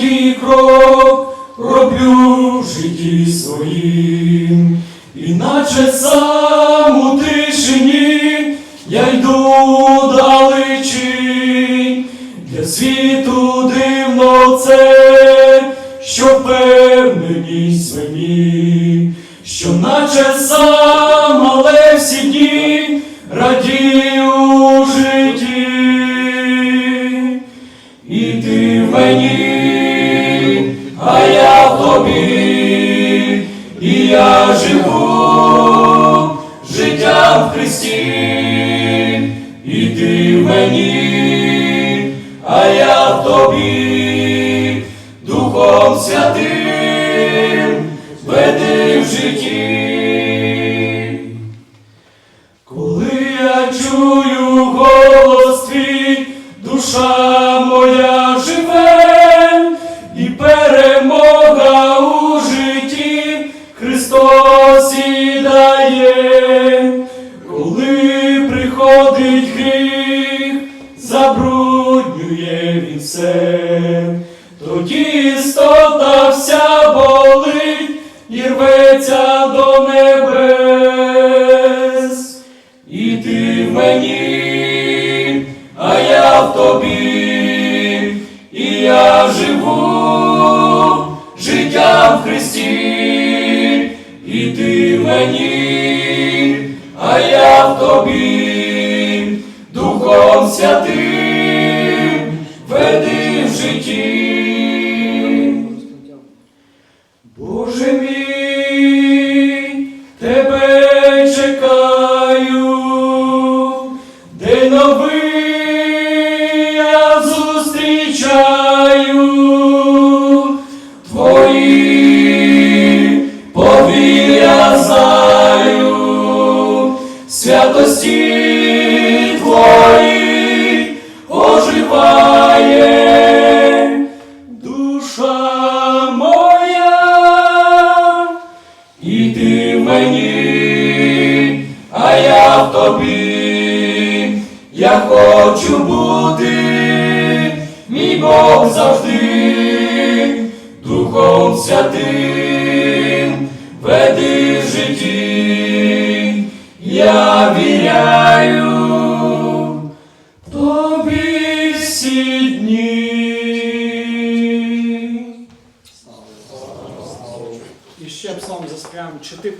іноді крок роблю в житті своїм, іначе сам у тишині я йду далечінь, для світу дивно це, що впевненість мені, що наче сам, але всі дні радію тобі, і я живу життям в Христі, і ти в мені, а я в тобі, Духом Святим веди в житті. Коли я чую голос твій, душа Христос і дає, коли приходить гріх, забруднює він все, тоді істота вся болить і рветься до небес. І ти в мені, а я в тобі, і я живу життям в Христі, ти мені, а я в тобі, Духом Святим веди в житті. Боже мій, тебе чекаю, де новий я зустрічаю, святості твої оживає душа моя, і ти мені, а я в тобі, я хочу бути, мій Бог завжди, Духом Святим веди в житті я віряю тобі всі дні. І ще псалом заспіваємо, чи ти